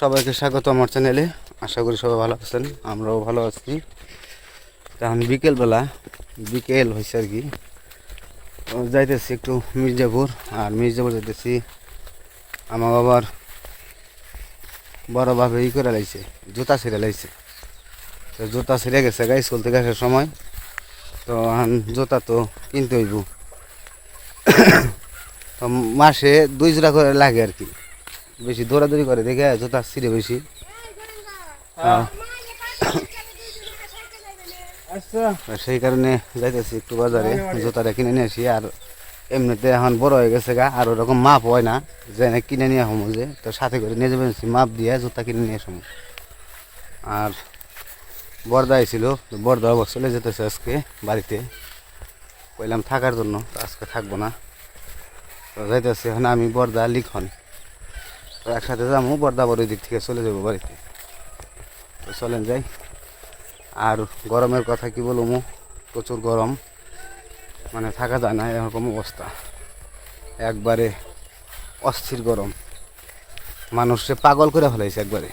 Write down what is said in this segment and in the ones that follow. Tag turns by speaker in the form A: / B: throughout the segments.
A: সবাইকে স্বাগত আমার চ্যানেলে। আশা করি সবাই ভালো আছেন, আমরাও ভালো আছি। এখন বিকেলবেলা, বিকেল হয়েছে আর কি। যাইতেছি একটু মির্জাপুর, আর মির্জাপুর যাইতেছি আমার বাবার বড়ভাবে ই করে লাইছে, জুতা ছিঁড়ে লাইছে। তো জুতা ছিঁড়ে গেছে গাই স্কুল থেকে আসার সময়। তো জুতা তো কিনতে হইব। তো মাসে দুই জোড়া করে লাগে আর কি। বেশি দৌড়াদৌড়ি করে দেখে জুতা ছিঁড়ে বেশি। আহ, সেই কারণে যাইতেছি একটু বাজারে জুতাটা কিনে নিয়ে আসি। আর এমনিতে এখন বড় হয়ে গেছে গা আর ওরকম মাপ হয় না যে না কিনে নিয়ে আসব যে তো সাথে করে নিয়ে যাবেন মাপ দিয়ে জুতা কিনে নিয়ে আসব। আর বর্দা আইছিল তো বর্দা আবার চলে যেতেছে আজকে বাড়িতে। কইলাম থাকার জন্য আজকে থাকব না। তো যাইতেছে এখন আমি বর্দা লিখন। একসাথে যাব বর্দা বড় দিক থেকে চলে যাব বাড়িতে। তো চলেন যাই। আর গরমের কথা কি বলব? প্রচুর গরম। মানে থাকা যায় না, এরকম অবস্থা। একবারে অস্থির গরম। মানুষে পাগল করে ফেলাইছে একবারে।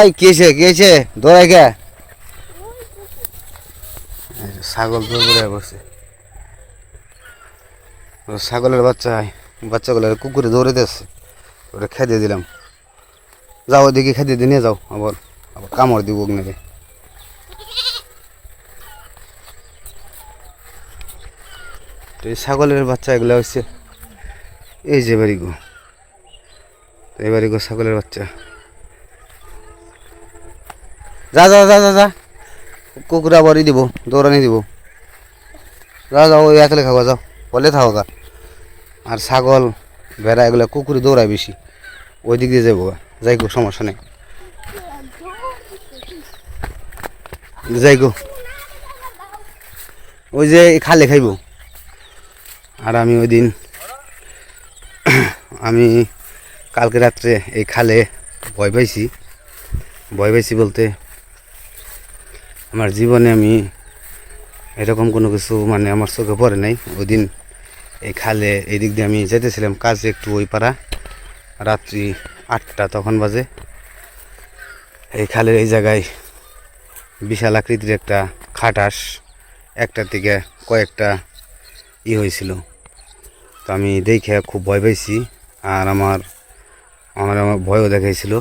A: এই কেছে কেছে দৌড়াই কে এই যে ছাগল বসে। ও ছাগলের বাচ্চা, বাচ্চাগুলো কুকুরে দৌড়ে দিচ্ছে ওটা খেতে দিলাম। যাও ওদিকে খেদে দিয়ে নিয়ে যাও, আবার আবার কামড় দিব অগ্নিকে তো এই ছাগলের বাচ্চা এগুলো হচ্ছে এই যে বাড়ি গো এই বাড়ি গো ছাগলের বাচ্চা। যা যা যা যা যা। কুকুর আবারই দিব দৌড়ানি দিব। যাও যাও ওই একলে খাওয়া যাও। বলে থাকো গা আর ছাগল, ভেড়া এগুলো কুকুরে দৌড়ায় বেশি ওই দিক দিয়ে যাব যাই গো, সমস্যা নেই। যাই গো। ওই যে খালে খাইব আর আমি ওই দিন আমি কালকে রাত্রে এই খালে ভয় পাইছি। ভয় পাইছি বলতে আমার জীবনে আমি এরকম কোনো কিছু মানে আমার চোখে পড়ে নাই। ওই দিন এই খালে এই দিক দিয়ে আমি যেতেছিলাম, কাজে একটু ওই পাড়া। রাত্রি আটটা তখন বাজে। এই খালের এই জায়গায় বিশাল আকৃতির একটা খাটাস একটা থেকে কয়েকটা ই হয়েছিল। তো আমি দেখে খুব ভয় পাইছি, আর আমার আমার আমার ভয়ও দেখাইছিল।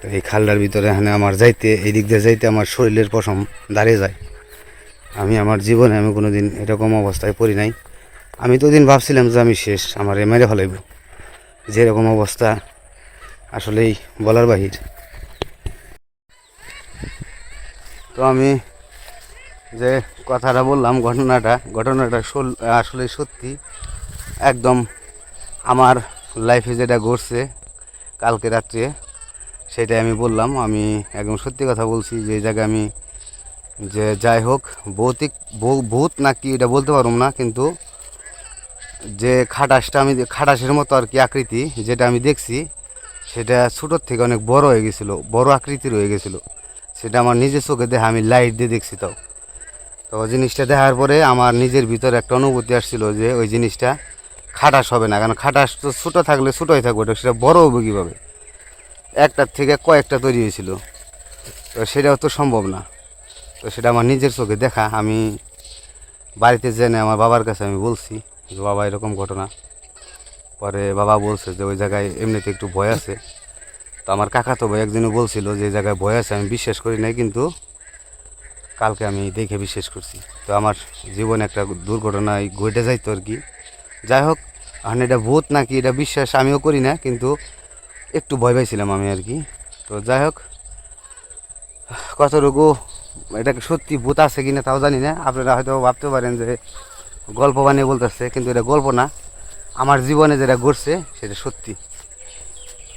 A: তো এই খালটার ভিতরে এখানে আমার যাইতে, এই দিক দিয়ে যাইতে আমার শরীরের পশম দাঁড়িয়ে যায়। আমি আমার জীবনে আমি কোনো দিন এরকম অবস্থায় পড়ি নাই। আমি তো দিন ভাবছিলাম যে আমি শেষ, আমার এ মেরে ফেলাইব। যেরকম অবস্থা আসলেই বলার বাহির। তো আমি যে কথাটা বললাম, ঘটনাটা ঘটনাটা আসলে সত্যি একদম আমার লাইফে যেটা ঘটছে, কালকে রাত্রে সেটাই আমি বললাম, আমি একদম সত্যি কথা বলছি যে জায়গায় আমি যে যাই হোক, ভৌতিক ভূত নাকি এটা বলতে পারব না, কিন্তু যে খাটাসটা আমি, খাটাসের মতো আর কি আকৃতি যেটা আমি দেখছি, সেটা ছোটোর থেকে অনেক বড় হয়ে গেছিল, বড় আকৃতির হয়ে গেছিল। সেটা আমার নিজের চোখে দেখে আমি লাইট দিয়ে দেখছি তাও। তো ওই জিনিসটা দেখার পরে আমার নিজের ভিতরে একটা অনুভূতি আসছিল যে ওই জিনিসটা খাটাস হবে না, কারণ খাটাস তো ছোটো থাকলে ছোটোই থাকবে ওটা সেটা বড় হবে কীভাবে? একটার থেকে কয়েকটা তৈরি হয়েছিল। তো সেটাও তো সম্ভব না। তো সেটা আমার নিজের চোখে দেখা। আমি বাড়িতে জেনে আমার বাবার কাছে আমি বলছি যে, বাবা, এরকম ঘটনা। পরে বাবা বলছে যে, ওই জায়গায় এমনিতে একটু ভয় আছে। তো আমার কাকা তো ভাই একদিনও বলছিল যে, এই জায়গায় ভয় আছে, আমি বিশ্বাস করি নাই, কিন্তু কালকে আমি দেখে বিশ্বাস করছি। তো আমার জীবনে একটা দুর্ঘটনায় ঘটে যাইতো আর কি। যাই হোক এখন এটা ভূত নাকি, এটা বিশ্বাস আমিও করি না, কিন্তু একটু ভয় পাইছিলাম আমি আর কি। তো যাই হোক কতটুকু এটা কি সত্যি ভূত আছে কিনা তাও জানি না। আপনারা হয়তো ভাবতে পারেন যে গল্প বানিয়ে বলতেছে, কিন্তু এটা গল্প না। আমার জীবনে যেটা ঘটছে, সেটা সত্যি।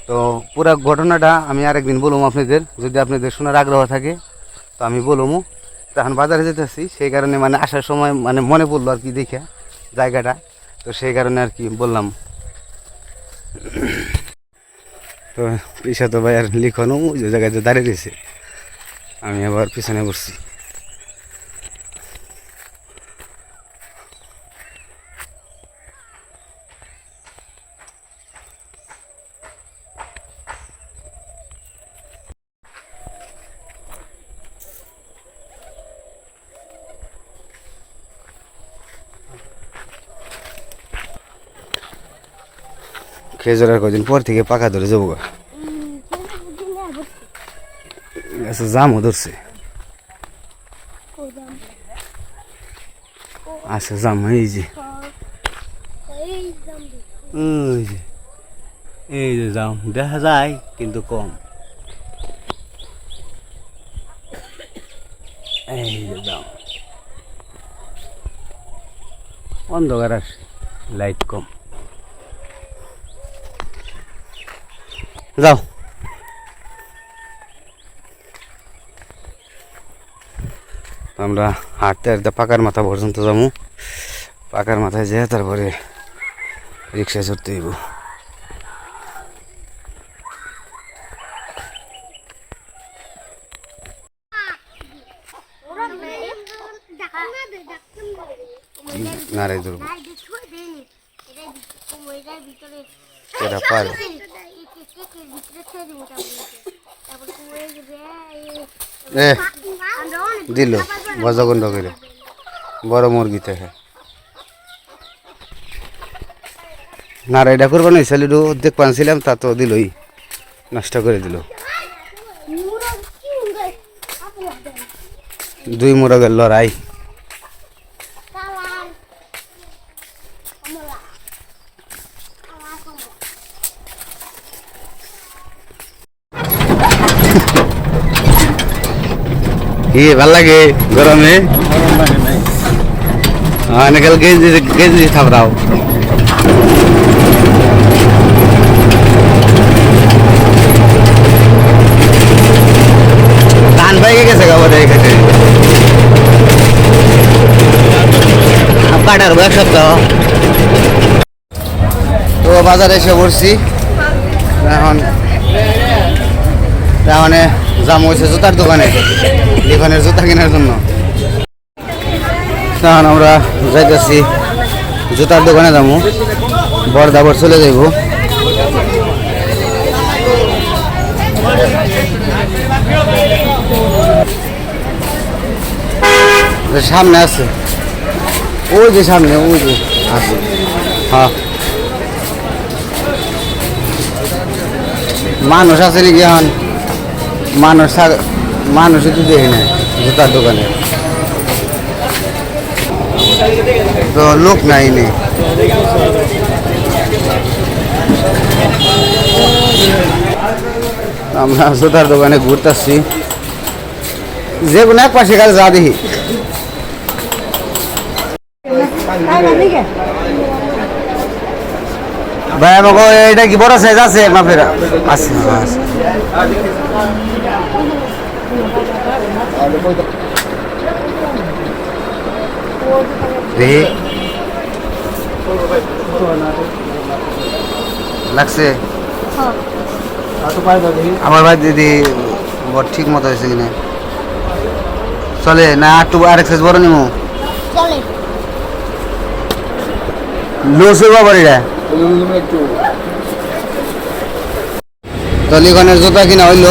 A: তো পুরো ঘটনাটা আমি আরেকদিন বলব আপনাদের। যদি আপনাদের শোনার আগ্রহ থাকে, তো আমি বলব তখন বাজারে যেতেছি, সেই কারণে মানে আসার সময় মানে মনে পড়ল আর কি, দেখে জায়গাটা। তো সেই কারণে আর কি বললাম। তো পিসা তো ভাই আর লিখনও যে জায়গায় দাঁড়িয়ে রয়েছে। আমি আবার পিছনে বসছি খেজুর আর কদিন পর থেকে পাকা ধরে যাব গা। আচ্ছা জামও ধরছে আচ্ছা জাম এই যে ওই যে এই যে জাম দেখা যায় কিন্তু কম এই যে জাম অন্ধকার আসে লাইট কম যাও। আমরা হাঁটতে হাঁটতে পাকার মাথা পর্যন্ত যাব। পাকার মাথায় যেয়ে তারপরে রিক্সায় চড়তে হইব। নারাই ধরবো এরা পারে। এ দিল বজগন্ড করে। বড় মুরগি থেকে নারাইডা করব না ছেলেটু দেখ পানছিলাম তা তো দিলই। নষ্ট করে দিল। দুই মোরগের লড়াই। কি ভালো লাগে গরমে অনেকাল গেঞ্জি গেঞ্জি থাপড়াও ধান পাইকে গেছে গাবো এখানে কাটার এক তো বাজারে এসে পড়ছি এখন তার জাম হয়েছে জুতার দোকানে লিখনের জুতা কেনার জন্য। আমরা যাইতেছি জুতার দোকানে যাব বরদাবর চলে যাইব। সামনে আছে। ওই যে সামনে, ওই যে আছে। হ্যাঁ। মানুষ আছে নাকি এখন? মানুষ মানুষই তো দেখি না জুতার দোকানে। তো লোক নাই নেই আমরা জুতার দোকানে ঘুরতেছি। যে কোনো এক পাশে কাছে যা দেখি। ভাই আমাকে এটা কি বড় সাইজ আছে? মাপের আছে আছে। লাগছে? আমার ভাই দিদি বড় ঠিক মতো হয়েছে কিনা। চলে না একটু আরেক সাইজ বড় নিমু? লুজ হইব বাড়িটা তো লিখনের জুতা কিনা হইল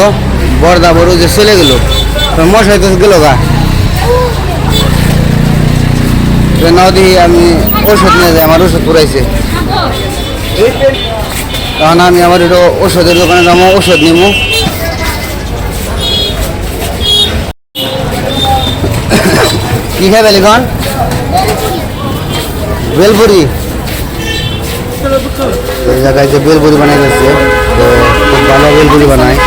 A: বর্দা বড় যে চলে গেল। মশাই তো গেল গা দিই আমি ওষুধ নিয়ে যাই আমার ওষুধ পুরাইছে তখন আমি আমার একটু ওষুধের দোকানে যাব ওষুধ নিবো কি খাবে লিখন বেলপুরি এই জায়গায় যে বেলপুরি বানাই গেছে তো খুব ভালো বেলপুরি বানায়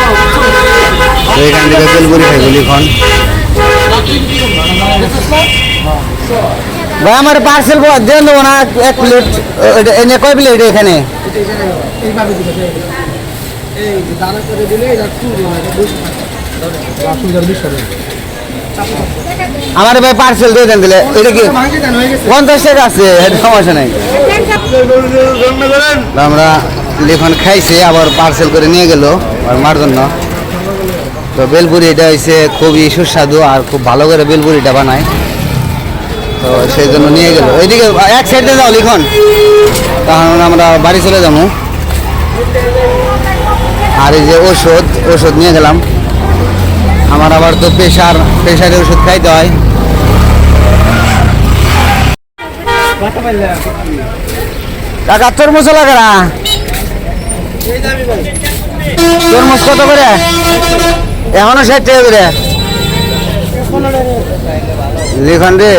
A: তো এখান থেকে ভাই আমার পার্সেল দিয়ে দেবো না এক প্লেট এনে কয় প্লেট এখানে? আমার ভাই পার্সেল দিয়ে দেন দিলে। এটা কি পঞ্চাশ টাকা আছে? এটা সমস্যা নাই। আমরা লিখন খাইছে আবার পার্সেল করে নিয়ে গেল আর মার জন্য। তো বেলপুরি এটা খুবই সুস্বাদু আর খুব ভালো করে বেলপুরিটা বানায়। তো সেই জন্য নিয়ে গেল। ওইদিকে এক সাইডে যাও লিখন। তখন আমরা বাড়ি চলে যাব। আর এই যে ওষুধ ওষুধ নিয়ে গেলাম। আমার আবার তো প্রেশার প্রেশারের ওষুধ খাইতে হয়। কাকা তোর মশলা কারা?
B: এই দামি ভাই
A: তরমুজ কত করে? এখনও ষাট টাকা করে। লিখন রে।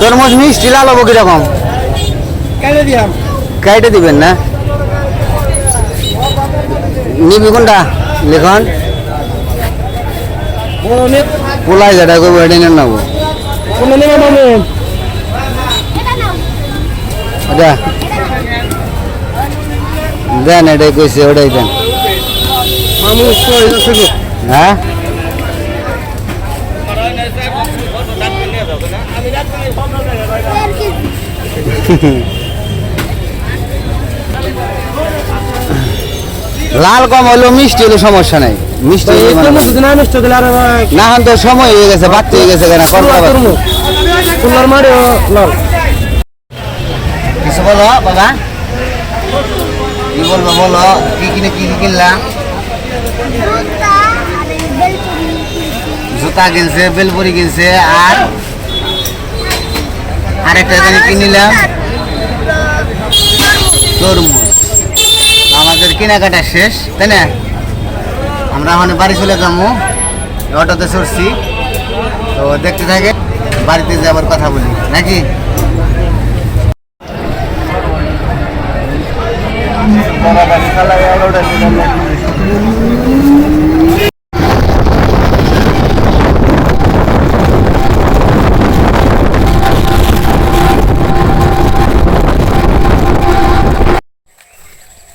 A: তরমুজ মিষ্টি লাল হব কীরকম? কাইটে দিবেন না? নিবি কোনটা লিখন? পোলাই যেটা করব এটা নেন নেব। আচ্ছা। দেন এটাই কইছে ওটাই দেন। হ্যাঁ? লাল কম হলো মিষ্টি হলো সমস্যা নাই। মিষ্টি মানে-
B: না ভাই।
A: তো সময় হয়ে গেছে বাড়তে হয়ে গেছে কেন? কিছু বলো বাবা। কি বলব বলো কি কিনে কি কিনলাম? জুতা কিনছে। বেলপুরি কিনছে আর আরেকটা জানি কিনিলাম তরমুজ। আমাদের কেনাকাটা শেষ তাই না? আমরা এখন বাড়ি চলে যাব অটোতে চড়ছি। তো দেখতে থাকে বাড়িতে যে আবার কথা বলি নাকি?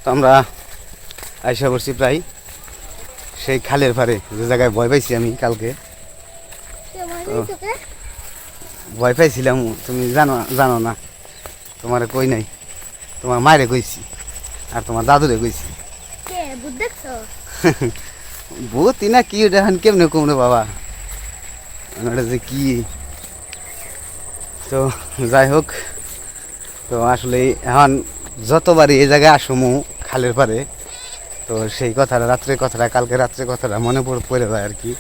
A: তো আমরা আইসা পড়ছি প্রায় সেই খালের পারে যে জায়গায় ভয় পাইছি আমি কালকে। ভয় পাইছিলাম তুমি জানো জানো না। তোমার কই নাই। তোমার মায়েরে কইছি আর তোমার দাদুরে কইছি। ভূতই না কি ওটা এখন কেমনে কমরে বাবা? ওটা যে কি? তো যাই হোক তো আসলে এখন যতবারই এই জায়গায় আসমু খালের পারে। তো সেই কথাটা, রাত্রের কথাটা, কালকে রাত্রের কথাটা মনে পড়ে পড়ে যায় আর কি।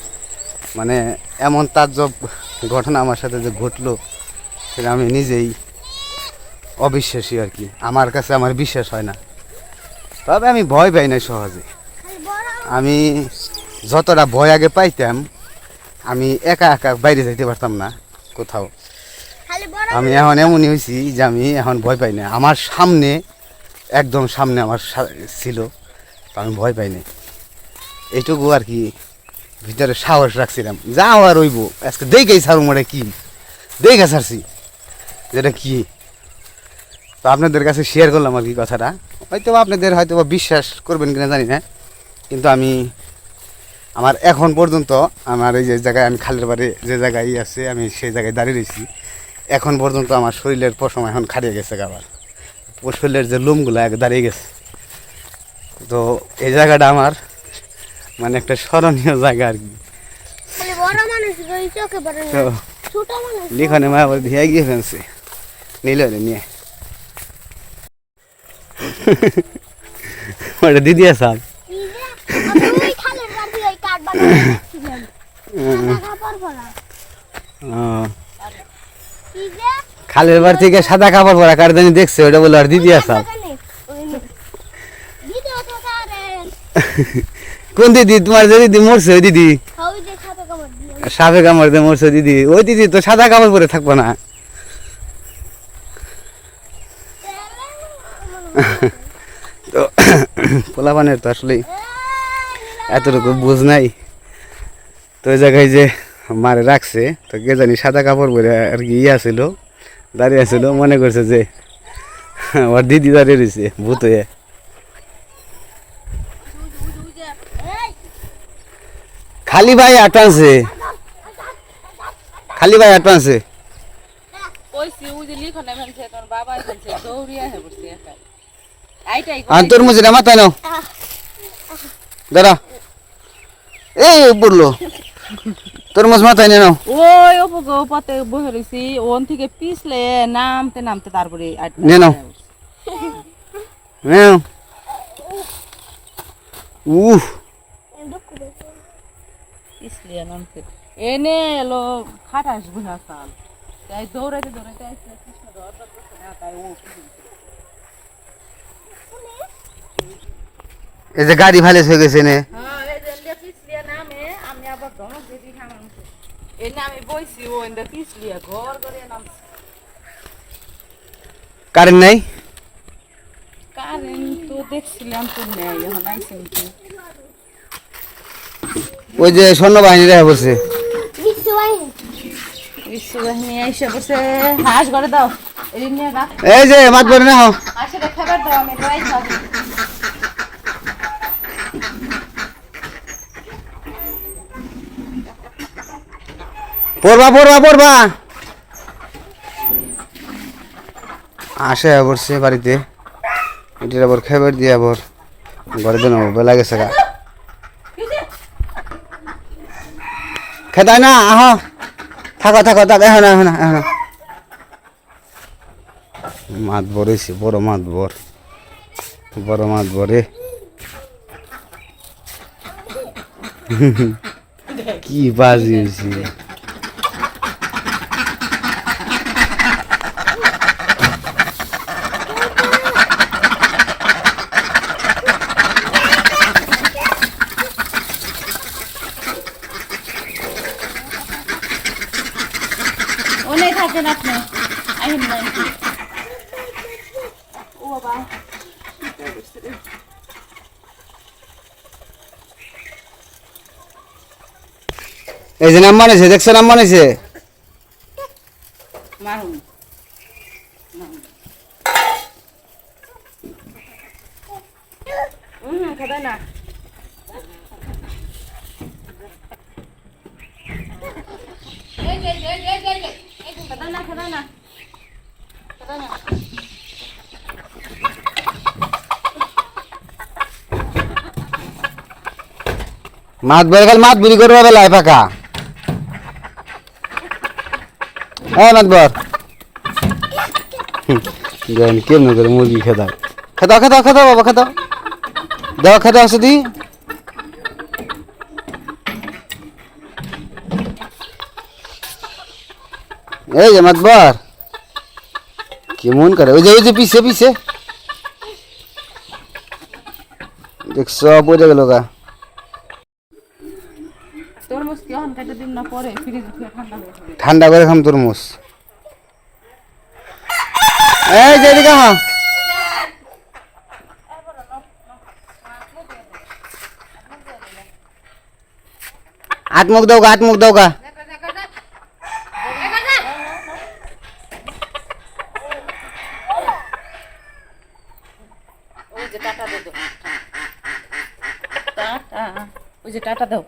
A: মানে এমন তার তাজ্জব ঘটনা আমার সাথে যে ঘটলো, সেটা আমি নিজেই অবিশ্বাসী আর কি। আমার কাছে আমার বিশ্বাস হয় না। তবে আমি ভয় পাই না সহজে। আমি যতটা ভয় আগে পাইতাম, আমি একা একা বাইরে যাইতে পারতাম না কোথাও। আমি এখন এমনই হয়েছি যে আমি এখন ভয় পাই না। আমার সামনে একদম সামনে আমার ছিল আমি ভয় পাইনি। এইটুকু আর কি ভিতরে সাহস রাখছিলাম। যা আর রইব, আজকে দেখেই ছাড়ুম ওটা কি। দেখে ছাড়ছি যেটা কি। তো আপনাদের কাছে শেয়ার করলাম আর কি কথাটা। হয়তো আপনাদের হয়তো বিশ্বাস করবেন কিনা জানি না, কিন্তু আমি আমার এখন পর্যন্ত আমার এই যে জায়গায় আমি খালের বাড়ি যে জায়গায় আছে, আমি সেই জায়গায় দাঁড়িয়ে রয়েছি। এখন পর্যন্ত আমার শরীরের পশম এখন খারিয়ে গেছে আবার। ও শরীরের যে লোমগুলো এক দাঁড়িয়ে গেছে। তো এই জায়গাটা আমার মানে একটা স্মরণীয় জায়গা আর কি।
C: বড় মানুষ ওই চোখে পড়ে না
A: তো
C: ছোট মানুষ।
A: লিখনে মা আবার দিয়ে গিয়ে ফেলছে। নিল নিয়ে। ওটা দিদি আসাম
C: কি যে আমি ওই খালের বাড়ি
A: থেকে সাদা কাপড় পরা কারদানি দেখছে ওটা বলে আর দিদি
C: আরে
A: কোন দিদি? তোমার যে দিদি মরছে ওই দিদি?
C: দিয়ে।
A: সাপে কামড় দিয়ে মরছে দিদি। ওই দিদি তো সাদা কাপড় পরে থাকব না। তো পোলাপানের তো আসলেই এতটুকু বুঝ নাই। তো ওই জায়গায় যে মারে রাখছে তো কে জানি সাদা কাপড় পরে আর কি ইয়ে ছিল। দাঁড়িয়ে ছিল মনে করছে যে, ওর দিদি দাঁড়িয়ে রয়েছে, ভূত হয়ে। খালি ভাই আটানছে খালি ভাই আটানছে
D: তোর
A: তোর মুঝে মাথায় নাও। দাঁড়া। এই পড়ল তোর মাছ মাথায় নিয়ে নাও।
D: ওই ওপো পথে বসে রইছি। ওন থেকে পিছলে নামতে নামতে তারপরে
A: নিয়ে নাও। নাও। উহ।
D: পিছলে নামতে। এনে এলো খাটাস বুঝা সাল তাই দৌড়াইতে দৌড়াইতে আইছে কৃষ্ণ দরবার না তাই ও
A: এই যে গাড়ি ভালে হয়ে গেছে নে
D: হ্যাঁ এই যে এন্ডা পিছলিয়া নামে আমি আবার ধমক দিদি খামার এই নামে বইছি ও এন্ডা পিছলিয়া ঘর করে নামছে
A: কারেন্ট নাই?
D: কারেন্ট তো দেখছিলাম তো নেই এখন আইসেন
A: ওই যে বলছে
C: বিশ্ববাহিনী
D: এসে বসে হাঁস ঘরে দাও এই
A: যে মাত না
D: খাবার দাও আমি
A: পড়বা পড়বা পড়বা। আসে বসছে বাড়িতে। এটির আবার খাবার দিয়ে আবার ঘরে দিন বেলা গেছে গা। খেতাই না, আহ। থাকো থাকো থাকো, এখন এখন এখন। মাত বরেছি বড় মাত বর বড় মাত বরে কি বাজি হয়েছে
D: অনেক থাকেন আপনি আহিন নাই ও বাবা
A: এই যে নাম বানাইছে দেখছ নাম বানাইছে
D: মারুন হুম খাবে না। খাবে না খাবে না খাবে না
A: মাত বের খাল মাত বুড়ি করবা বেলায় ফাঁকা হ্যাঁ মাত বর দেন কেমন করে মুরগি খেদাও খেদাও খেদাও খেদাও বাবা খেদাও দেওয়া খেদাও শুধু এই যে মাত বর কেমন করে? ওই যে ওই যে পিছে পিছে। দেখছ পড়ে গেল গা।
D: তরমুজ কি এখন কেটে দিন না পরে? ফ্রিজে ফিরে ঠান্ডা হয়ে যাবে
A: ঠান্ডা করে খাম তরমুজ। এই যে এদিকে হা আট মুখ দাও গা আট মুখ দাও গা
D: ওই যে টাটা দে দাও টাটা ওই যে টাটা দাও।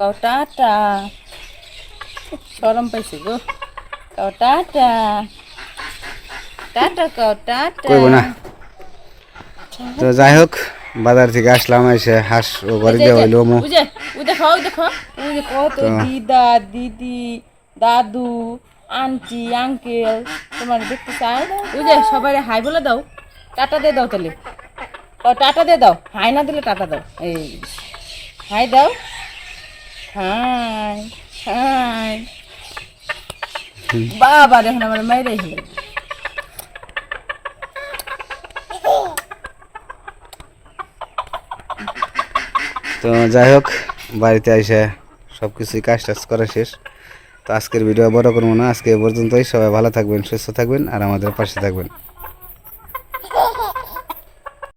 D: কাও টাটা। সরম পাইছে গো। কাও টাটা। টাটা কাও টাটা।
A: কইব না। তো যাই হোক বাজার থেকে আসলাম এসে হাঁস ও ঘরে দেওয়া হইল মো
D: দেখো দেখো ওই কত দিদা দিদি দাদু আন্টি আঙ্কেল তোমার দেখতে চাই ওই যে সবাই হাই বলে দাও। টাটা দিয়ে দাও তাহলে। ও টাটা দিয়ে দাও। হাই না দিলে টাটা দাও। এই হাই দাও হাই হাই বাবা, দেখুন আমার মাইরে হলো।
A: তো যাই হোক, বাড়িতে এসে সব কিছুই কাজ টাজ করা শেষ। তো আজকের ভিডিও বড় করব না, আজকে এ পর্যন্তই। সবাই ভালো থাকবেন, সুস্থ থাকবেন, আর আমাদের পাশে থাকবেন।